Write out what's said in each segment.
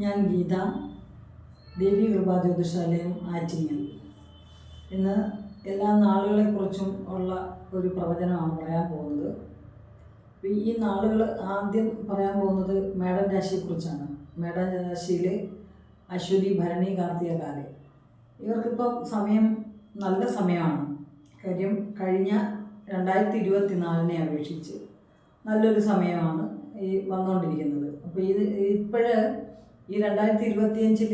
ഞാൻ ഗീത ദേവി കൃപാ ജ്യോതിഷാലയം ആറ്റിങ്ങൽ ഇന്ന് എല്ലാ നാളുകളെക്കുറിച്ചും ഉള്ള ഒരു പ്രവചനമാണ് പറയാൻ പോകുന്നത്. ഈ നാളുകൾ ആദ്യം പറയാൻ പോകുന്നത് മേഡം രാശിയെക്കുറിച്ചാണ്. മേഡം രാശിയിലെ അശ്വതി ഭരണി കാർത്തിക കാലം. ഇവർക്കിപ്പോൾ സമയം നല്ല സമയമാണ്. കാര്യം കഴിഞ്ഞ രണ്ടായിരത്തി ഇരുപത്തി നാലിനെ അപേക്ഷിച്ച് നല്ലൊരു സമയമാണ് ഈ വന്നുകൊണ്ടിരിക്കുന്നത് അപ്പോൾ ഇത് ഇപ്പോഴ് ഈ രണ്ടായിരത്തി ഇരുപത്തിയഞ്ചിൽ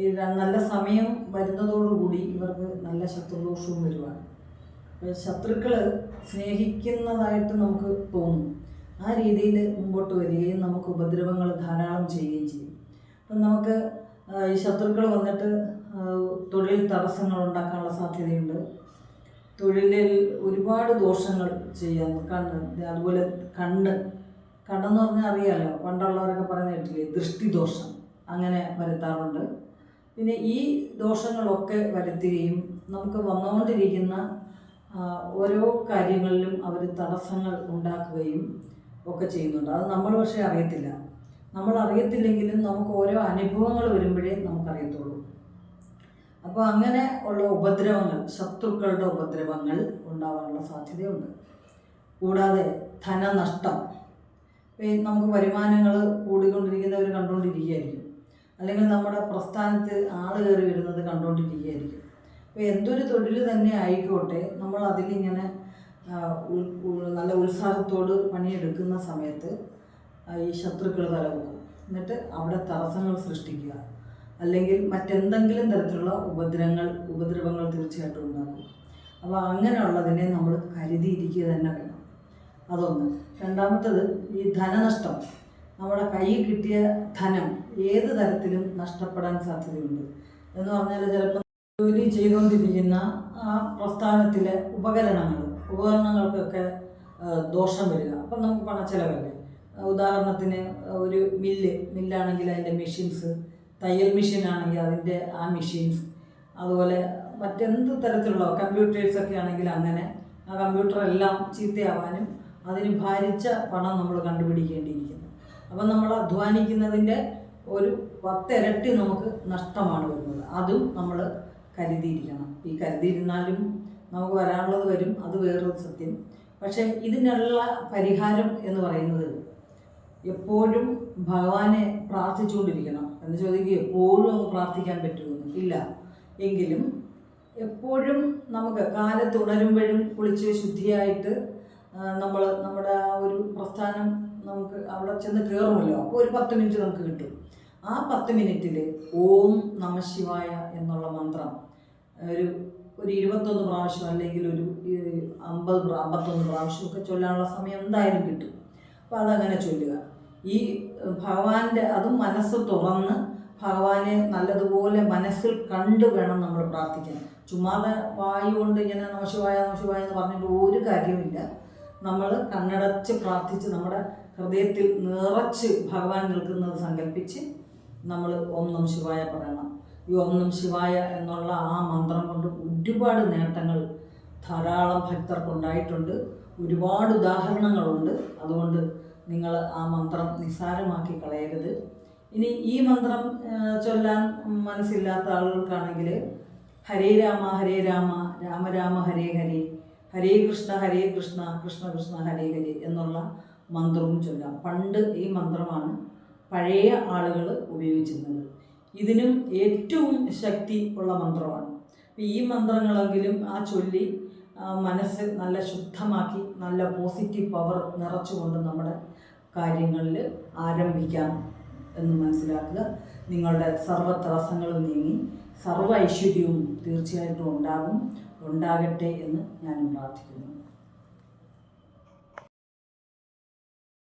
ഈ നല്ല സമയം വരുന്നതോടുകൂടി ഇവർക്ക് നല്ല ശത്രുദോഷവും വരുവാണ്. ശത്രുക്കൾ സ്നേഹിക്കുന്നതായിട്ട് നമുക്ക് തോന്നും. ആ രീതിയിൽ മുമ്പോട്ട് വരികയും നമുക്ക് ഉപദ്രവങ്ങൾ ധാരാളം ചെയ്യുകയും ചെയ്യും. അപ്പം നമുക്ക് ഈ ശത്രുക്കൾ വന്നിട്ട് തൊഴിൽ തടസ്സങ്ങൾ ഉണ്ടാക്കാനുള്ള സാധ്യതയുണ്ട്. തൊഴിലിൽ ഒരുപാട് ദോഷങ്ങൾ ചെയ്യാൻ കണ്ണ് അതുപോലെ കണ്ണ് കണ്ണെന്ന് പറഞ്ഞാൽ അറിയാലോ പണ്ടുള്ളവരൊക്കെ പറയുന്ന കേട്ടില്ലേ ദൃഷ്ടിദോഷം. അങ്ങനെ വരുത്താറുണ്ട്. പിന്നെ ഈ ദോഷങ്ങളൊക്കെ വരുത്തുകയും നമുക്ക് വന്നുകൊണ്ടിരിക്കുന്ന ഓരോ കാര്യങ്ങളിലും അവർ തടസ്സങ്ങൾ ഉണ്ടാക്കുകയും ഒക്കെ ചെയ്യുന്നുണ്ട്. അത് നമ്മൾ പക്ഷേ അറിയത്തില്ല. നമ്മൾ അറിയത്തില്ലെങ്കിലും നമുക്ക് ഓരോ അനുഭവങ്ങൾ വരുമ്പോഴേ നമുക്കറിയത്തുള്ളൂ. അപ്പോൾ അങ്ങനെ ഉള്ള ഉപദ്രവങ്ങൾ ശത്രുക്കളുടെ ഉപദ്രവങ്ങൾ ഉണ്ടാവാനുള്ള സാധ്യതയുണ്ട്. കൂടാതെ ധനനഷ്ടം. നമുക്ക് വരുമാനങ്ങൾ കൂടിക്കൊണ്ടിരിക്കുന്നവർ കണ്ടുകൊണ്ടിരിക്കുകയായിരിക്കും അല്ലെങ്കിൽ നമ്മുടെ പ്രസ്ഥാനത്ത് ആൾ കയറി വരുന്നത് കണ്ടുകൊണ്ടിരിക്കുകയായിരിക്കും അപ്പോൾ എന്തൊരു തൊഴിൽ തന്നെ ആയിക്കോട്ടെ നമ്മൾ അതിലിങ്ങനെ നല്ല ഉത്സാഹത്തോട് പണിയെടുക്കുന്ന സമയത്ത് ഈ ശത്രുക്കൾ തലവെക്കും എന്നിട്ട് അവിടെ തടസ്സങ്ങൾ സൃഷ്ടിക്കുക. അല്ലെങ്കിൽ മറ്റെന്തെങ്കിലും തരത്തിലുള്ള ഉപദ്രവങ്ങൾ ഉപദ്രവങ്ങൾ തീർച്ചയായിട്ടും ഉണ്ടാക്കും. അപ്പോൾ അങ്ങനെയുള്ളതിനെ നമ്മൾ കരുതിയിരിക്കുക തന്നെ വേണം. അതൊന്ന്. രണ്ടാമത്തത് ഈ ധനനഷ്ടം. നമ്മുടെ കയ്യിൽ കിട്ടിയ ധനം ഏത് തരത്തിലും നഷ്ടപ്പെടാൻ സാധ്യതയുണ്ട്. എന്ന് പറഞ്ഞാൽ ചിലപ്പോൾ ജോലി ചെയ്തുകൊണ്ടിരിക്കുന്ന ആ പ്രസ്ഥാനത്തിലെ ഉപകരണങ്ങൾ ഉപകരണങ്ങൾക്കൊക്കെ ദോഷം വരിക. അപ്പം നമുക്ക് പണച്ചെലവല്ലേ? ഉദാഹരണത്തിന് ഒരു മില്ല് മില്ലാണെങ്കിൽ അതിന്റെ മെഷീൻസ് തയ്യൽ മെഷീൻ ആണെങ്കിൽ അതിന്റെ ആ മെഷീൻസ് അതുപോലെ മറ്റെന്ത് തരത്തിലുള്ള കമ്പ്യൂട്ടേഴ്സൊക്കെ ആണെങ്കിൽ അങ്ങനെ ആ കമ്പ്യൂട്ടർ എല്ലാം ചീത്തയാവാനും അതിന് ഭാരിച്ച പണം നമ്മൾ കണ്ടുപിടിക്കേണ്ടിയിരിക്കുന്നു. അപ്പം നമ്മൾ അധ്വാനിക്കുന്നതിന്റെ ഒരു പത്തിരട്ടി നമുക്ക് നഷ്ടമാണ് വരുന്നത്. അതും നമ്മൾ കരുതിയിരിക്കണം. ഈ കരുതിയിരുന്നാലും നമുക്ക് വരാനുള്ളത് വരും. അത് വേറൊരു സത്യം. പക്ഷേ ഇതിനുള്ള പരിഹാരം എന്ന് പറയുന്നത് എപ്പോഴും ഭഗവാനെ പ്രാർത്ഥിച്ചുകൊണ്ടിരിക്കണം എന്ന് ചോദിക്കുക എപ്പോഴും അങ്ങ് പ്രാർത്ഥിക്കാൻ പറ്റുമെന്ന്. ഇല്ല. എങ്കിലും എപ്പോഴും നമുക്ക് കാലത്തുണരുമ്പോഴും കുളിച്ച് ശുദ്ധിയായിട്ട് നമ്മൾ നമ്മുടെ ആ ഒരു പ്രസ്ഥാനം നമുക്ക് അവിടെ ചെന്ന് കയറുമല്ലോ അപ്പോൾ ഒരു പത്ത് മിനിറ്റ് നമുക്ക് കിട്ടും. ആ പത്ത് മിനിറ്റിൽ ഓം നമ ശിവായ എന്നുള്ള മന്ത്രം ഒരു ഒരു ഇരുപത്തൊന്ന് പ്രാവശ്യം അല്ലെങ്കിൽ ഒരു അമ്പത് അമ്പത്തൊന്ന് പ്രാവശ്യമൊക്കെ ചൊല്ലാനുള്ള സമയം എന്തായാലും കിട്ടും. അപ്പോൾ അതങ്ങനെ ചൊല്ലുക. ഈ ഭഗവാന്റെ അതും മനസ്സ് തുറന്ന് ഭഗവാനെ നല്ലതുപോലെ മനസ്സിൽ കണ്ടു വേണം നമ്മൾ പ്രാർത്ഥിക്കാൻ. ചുമ്മാതെ വായു കൊണ്ട് ഇങ്ങനെ നമശിവായ നമശിവായ എന്ന് പറഞ്ഞിട്ട് ഒരു കാര്യമില്ല നമ്മൾ കണ്ണടച്ച് പ്രാർത്ഥിച്ച് നമ്മുടെ ഹൃദയത്തിൽ നിറച്ച് ഭഗവാൻ നിൽക്കുന്നത് സങ്കല്പിച്ച് നമ്മൾ ഓം നം ശിവായ പറയണം. ഈ ഓം നം ശിവായ എന്നുള്ള ആ മന്ത്രം കൊണ്ട് ഒരുപാട് നേട്ടങ്ങൾ ധാരാളം ഭക്തർക്കുണ്ടായിട്ടുണ്ട്. ഒരുപാട് ഉദാഹരണങ്ങളുണ്ട്. അതുകൊണ്ട് നിങ്ങൾ ആ മന്ത്രം നിസ്സാരമാക്കി കളയരുത്. ഇനി ഈ മന്ത്രം ചൊല്ലാൻ മനസ്സില്ലാത്ത ആളുകൾക്കാണെങ്കിൽ ഹരേ രാമ ഹരേ രാമ രാമ രാമ ഹരേ ഹരേ ഹരേ കൃഷ്ണ ഹരേ കൃഷ്ണ കൃഷ്ണ കൃഷ്ണ ഹരേ ഹരേ എന്നുള്ള മന്ത്രവും ചൊല്ലാം. പണ്ട് ഈ മന്ത്രമാണ് പഴയ ആളുകൾ ഉപയോഗിച്ചിരുന്നത്. ഇതിനും ഏറ്റവും ശക്തി ഉള്ള മന്ത്രമാണ്. ഈ മന്ത്രങ്ങളെങ്കിലും ആ ചൊല്ലി മനസ്സ് നല്ല ശുദ്ധമാക്കി നല്ല പോസിറ്റീവ് പവർ നിറച്ചുകൊണ്ട് നമ്മുടെ കാര്യങ്ങളിൽ ആരംഭിക്കാം എന്ന് മനസ്സിലാക്കുക. നിങ്ങളുടെ സർവ തടസ്സങ്ങളും നീങ്ങി സർവ ഐശ്വര്യവും തീർച്ചയായിട്ടും ഉണ്ടാകും ഉണ്ടാകട്ടെ എന്ന് ഞാനും പ്രാർത്ഥിക്കുന്നു.